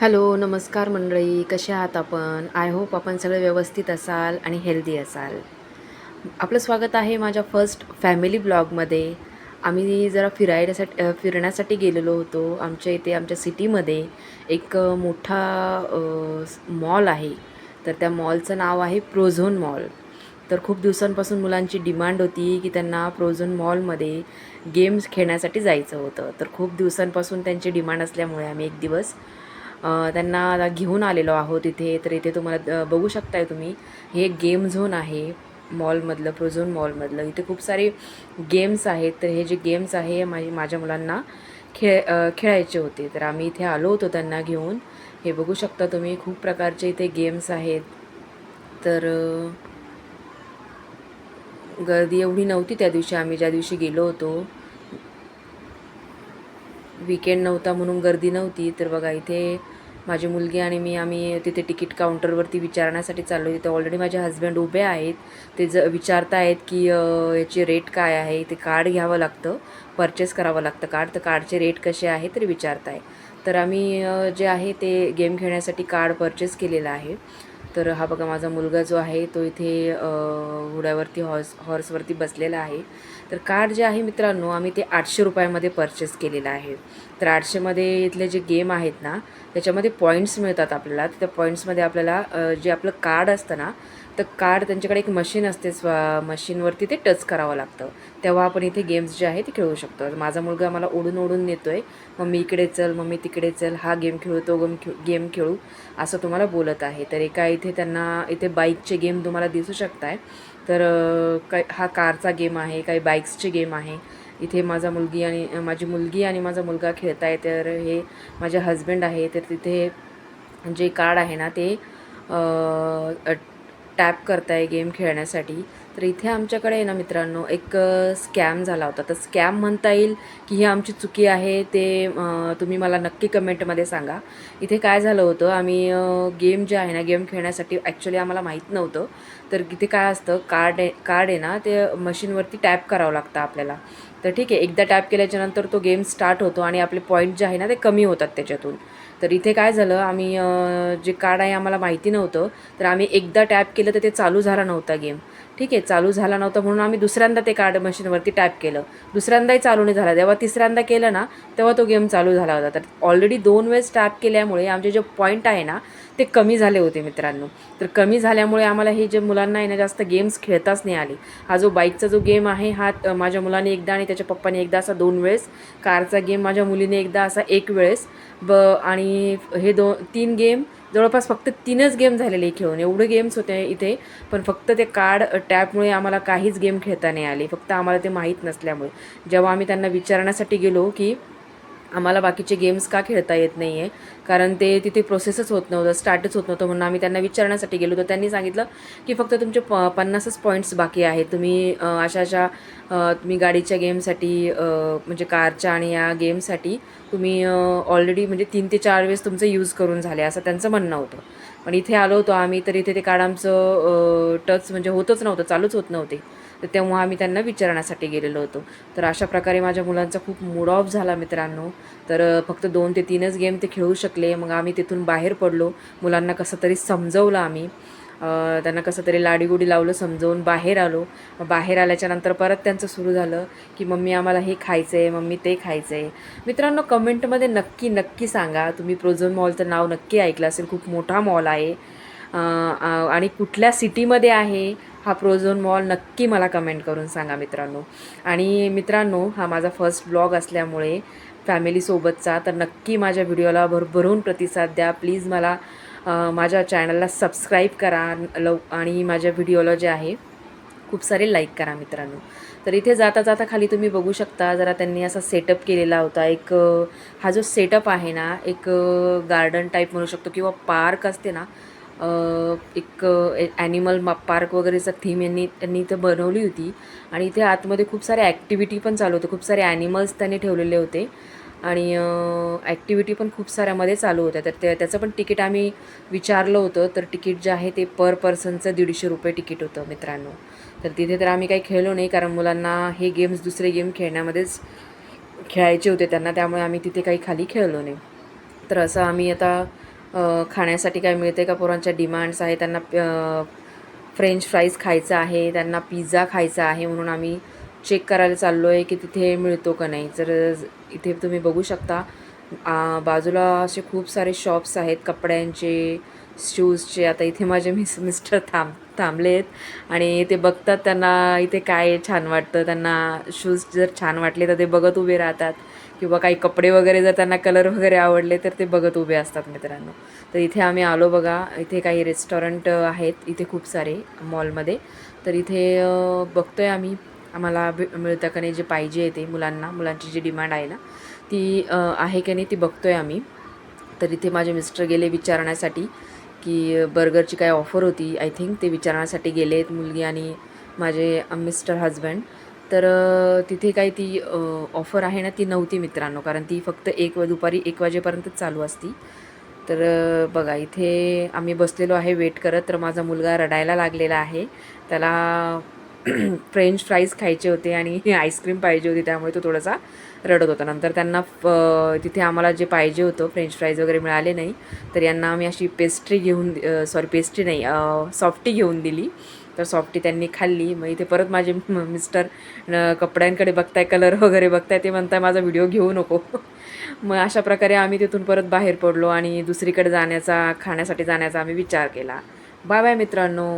Hello नमस्कार मंडळी कसे आहात आपण? आय होप आपण सगळे व्यवस्थित असाल आणि हेल्दी असाल. आपलं स्वागत आहे माझ्या फर्स्ट फॅमिली ब्लॉगमध्ये आम्ही जरा फिरायसाठी फिरण्यासाठी गेलेलो होतो. आमच्या इथे आमच्या सिटीमध्ये एक मोठा मॉल आहे. तर त्या मॉलचं नाव आहे प्रोझोन मॉल तर खूप दिवसांपासून मुलांची डिमांड होती की त्यांना प्रोझोन मॉलमध्ये गेम्स खेळण्यासाठी जायचं होतं. तर खूप दिवसांपासून त्यांची डिमांड असल्यामुळे आम्ही एक दिवस त्यांना घेऊन आलेलो आहोत इथे तर इथे तुम्हाला बघू शकताय तुम्ही. हे गेम झोन आहे मॉलमधलं प्रोझोन मॉलमधलं. इथे खूप सारे गेम्स आहेत तर हे जे गेम्स आहे माझी माझ्या मुलांना खेळ खेळायचे होते. तर आम्ही इथे आलो होतो त्यांना घेऊन. हे बघू शकता तुम्ही खूप प्रकारचे इथे गेम्स आहेत. तर गर्दी एवढी नव्हती त्या दिवशी आम्ही ज्या दिवशी गेलो होतो. विकेंड नव्हता म्हणून गर्दी नव्हती. तर बघा इथे माझी मुलगी आणि मी आम्ही तिथे तिकीट काउंटरवरती विचारण्यासाठी चाललो तिथे ऑलरेडी माझे हस्बंड उभे आहेत. ते ज विचारतायत की याची रेट काय आहे? ते कार्ड घ्यावं लागतं. परचेस करावं लागतं कार्ड तर कार्डचे रेट कसे आहे? तरी विचारताय तर आम्ही जे आहे ते गेम खेळण्यासाठी कार्ड परचेस केलेलं आहे. तर हा बघा माझा मुलगा जो आहे तो इथे घोड्यावरती हॉर्स हॉर्सवरती बसलेला आहे. तर कार्ड जे आहे मित्रांनो आम्ही ते आठशे रुपयामध्ये परचेस केलेलं आहे. तर आठशेमध्ये इथले जे गेम आहेत ना त्याच्यामध्ये पॉईंट्स मिळतात आपल्याला. तर त्या पॉईंट्समध्ये आपल्याला जे आपलं कार्ड असतं ना तर कार्ड त्यांच्याकडे एक मशीन असते स्व मशीनवरती ते टच करावं लागतं. तेव्हा आपण इथे गेम्स जे आहे ते खेळू शकतो. माझा मुलगा मला ओढून ओढून नेतोय मम्मी इकडे चल मम्मी तिकडे चल हा गेम खेळू तो गेम खेळ गेम खेळू असं तुम्हाला बोलत आहे. तर एका इथे त्यांना इथे बाईकचे गेम तुम्हाला दिसू शकताय. तर काय हा कारचा गेम आहे काही बाईक्सचे गेम आहे. इथे माझा मुलगी आणि माझी मुलगी आणि माझा मुलगा खेळत आहे तर हे माझे हजबंड आहे. तर तिथे जे कार्ड आहे ना ते टॅप करताय गेम खेळण्यासाठी. तर इथे आमच्याकडे आहे ना मित्रांनो एक स्कॅम झाला होता. तर स्कॅम म्हणता येईल की ही आमची चुकी आहे ते तुम्ही मला नक्की कमेंटमध्ये सांगा. इथे काय झालं होतं आम्ही गेम जे आहे ना गेम खेळण्यासाठी ॲक्च्युली आम्हाला माहीत नव्हतं. तर इथे काय असतं कार्ड आहे कार्ड आहे ना ते मशीनवरती टॅप करावं लागतं आपल्याला. तर ठीक आहे एकदा टॅप केल्याच्यानंतर तो गेम स्टार्ट होतो आणि आपले पॉईंट जे आहे ना ते कमी होतात त्याच्यातून. तर इथे काय झालं आम्ही जे कार्ड आहे आम्हाला माहिती नव्हतं तर आम्ही एकदा टॅप केलं तर ते चालू झाला नव्हता गेम ठीक आहे चालू झाला नव्हता म्हणून आम्ही दुसऱ्यांदा ते कार्ड मशीनवरती टॅप केलं. दुसऱ्यांदाही चालू नाही झाला. जेव्हा तिसऱ्यांदा केलं ना तेव्हा तो गेम चालू झाला होता. तर ऑलरेडी दोन वेळेस टॅप केल्यामुळे आमचे जे पॉईंट आहे ना ते कमी झाले होते मित्रांनो. तर कमी झाल्यामुळे आम्हाला हे जे मुलांना आहे ना जास्त गेम्स खेळताच नाही आले. हा जो बाईकचा जो गेम आहे हा माझ्या मुलाने एकदा आणि त्याच्या पप्पाने एकदा असा दोन वेळेस कारचा गेम माझ्या मुलीने एकदा असा एक वेळेस ब आणि हे दोन तीन गेम जवळपास फक्त तीनच गेम झालेले खेळून. एवढे गेम्स होते इथे पण फक्त ते कार्ड टॅपमुळे आम्हाला काहीच गेम खेळता नाही आले. फक्त आम्हाला ते माहीत नसल्यामुळे. जेव्हा आम्ही त्यांना विचारण्यासाठी गेलो की आम्हाला बाकीचे गेम्स का खेळता येत नाही आहे कारण ते तिथे प्रोसेसच होत नव्हतं स्टार्टच होत नव्हतं म्हणून आम्ही त्यांना विचारण्यासाठी गेलो तर त्यांनी सांगितलं की फक्त तुमचे प पन्नासच पॉईंट्स बाकी आहेत. तुम्ही अशा अशा तुम्ही गाडीच्या गेमसाठी म्हणजे कारच्या आणि या गेमसाठी तुम्ही ऑलरेडी म्हणजे तीन ते चार वेळेस तुमचं यूज करून झाले असं त्यांचं म्हणणं होतं. पण इथे आलो होतो आम्ही तर इथे ते कार्ड आमचं टच म्हणजे होतच नव्हतं चालूच होत नव्हते. तर तेव्हा आम्ही त्यांना विचारण्यासाठी गेलेलो होतो. तर अशा प्रकारे माझ्या मुलांचा खूप मूड ऑफ झाला मित्रांनो. तर फक्त दोन ते तीनच गेम ते खेळू शकले. मग आम्ही तिथून बाहेर पडलो. मुलांना कसं तरी समजवलं आम्ही. त्यांना कसं तरी लाडीगुडी लावलं समजवून बाहेर आलो. बाहेर आल्याच्यानंतर परत त्यांचं सुरू झालं की मम्मी आम्हाला हे खायचं आहे मम्मी ते खायचं आहे मित्रांनो कमेंटमध्ये नक्की नक्की सांगा. तुम्ही प्रोझोन मॉलचं नाव नक्की ऐकलं असेल. खूप मोठा मॉल आहे. आणि कुठल्या सिटीमध्ये आहे? हा प्रोझोन मॉल नक्की मला कमेंट करून सांगा मित्रांनो. आणि मित्रांनो हा माझा फर्स्ट ब्लॉग असल्यामुळे फॅमिलीसोबतचा तर नक्की माझ्या व्हिडिओला भरभरून प्रतिसाद द्या. प्लीज मला माझ्या चॅनलला सबस्क्राईब करा. लव आणि माझ्या व्हिडिओला जे आहे खूप सारे लाईक करा मित्रांनो. तर इथे जाता जाता खाली तुम्ही बघू शकता जरा त्यांनी असा सेटअप केलेला होता. एक हा जो सेटअप आहे ना एक गार्डन टाईप म्हणू शकतो किंवा पार्क असते ना एक ॲनिमल पार्क वगैरेचा थीम यांनी त्यांनी इथं बनवली होती. आणि इथे आतमध्ये खूप साऱ्या ॲक्टिव्हिटी पण चालू होते. खूप सारे ॲनिमल्स त्यांनी ठेवलेले होते. आणि ॲक्टिव्हिटी पण खूप साऱ्यामध्ये चालू होत्या. तर ते त्याचं पण तिकीट आम्ही विचारलं होतं. तर तिकीट जे आहे ते पर पर्सनचं दीडशे रुपये तिकीट होतं मित्रांनो. तर तिथे तर आम्ही काही खेळलो नाही. कारण मुलांना हे गेम्स दुसरे गेम खेळण्यामध्येच खेळायचे होते त्यांना. त्यामुळे आम्ही तिथे काही खाली खेळलो नाही. तर असं आम्ही आता खाण्यासाठी काय मिळते का पोरांच्या डिमांड्स आहे? त्यांना फ्रेंच फ्राईज खायचं आहे त्यांना पिझ्झा खायचा आहे म्हणून आम्ही चेक करायला चाललो आहे की तिथे मिळतो का नाही. जर इथे तुम्ही बघू शकता बाजूला असे खूप सारे शॉप्स आहेत कपड्यांचे शूजचे आता इथे माझे मिस मिस्टर थांब थांबले आहेत. आणि ते बघतात त्यांना इथे काय छान वाटतं. त्यांना शूज जर छान वाटले तर ते बघत उभे राहतात. किंवा काही कपडे वगैरे जर त्यांना कलर वगैरे आवडले तर ते बघत उभे असतात मित्रांनो. तर इथे आम्ही आलो बघा. इथे काही रेस्टॉरंट आहेत. इथे खूप सारे मॉलमध्ये तर इथे बघतो बघतोय आम्ही. आम्हाला मिळतं का नाही जे पाहिजे आहे ते मुलांना. मुलांची जी डिमांड आहे ना ती आहे की नाही ती बघतोय आम्ही. तर इथे माझे मिस्टर गेले विचारण्यासाठी. की बर्गरची काय ऑफर होती आय थिंक ते विचारण्यासाठी गेले आहेत मुलगी आणि माझे मिस्टर हजबंड तर तिथे काही ती ऑफर आहे ना ती नव्हती मित्रांनो कारण ती फक्त एक व दुपारी एक वाजेपर्यंतच चालू असती. तर बघा इथे आम्ही बसलेलो आहे वेट करत तर माझा मुलगा रडायला लागलेला आहे. त्याला फ्रेंच फ्राईज खायचे होते आणि आईस्क्रीम पाहिजे होती त्यामुळे तो थोडासा रडत होता. नंतर त्यांना तिथे आम्हाला जे पाहिजे होतं फ्रेंच फ्राईज वगैरे मिळाले नाही तर यांना आम्ही अशी पेस्ट्री घेऊन सॉरी पेस्ट्री नाही सॉफ्टी घेऊन दिली. तर सॉफ्टी त्यांनी खाल्ली. मग इथे परत माझे मिस्टर कपड्यांकडे बघताय कलर वगैरे बघताय ते म्हणताय माझा व्हिडिओ घेऊ नको. मग अशा प्रकारे आम्ही तिथून परत बाहेर पडलो आणि दुसरीकडे जाण्याचा खाण्यासाठी जाण्याचा आम्ही विचार केला. बाय बाय मित्रांनो.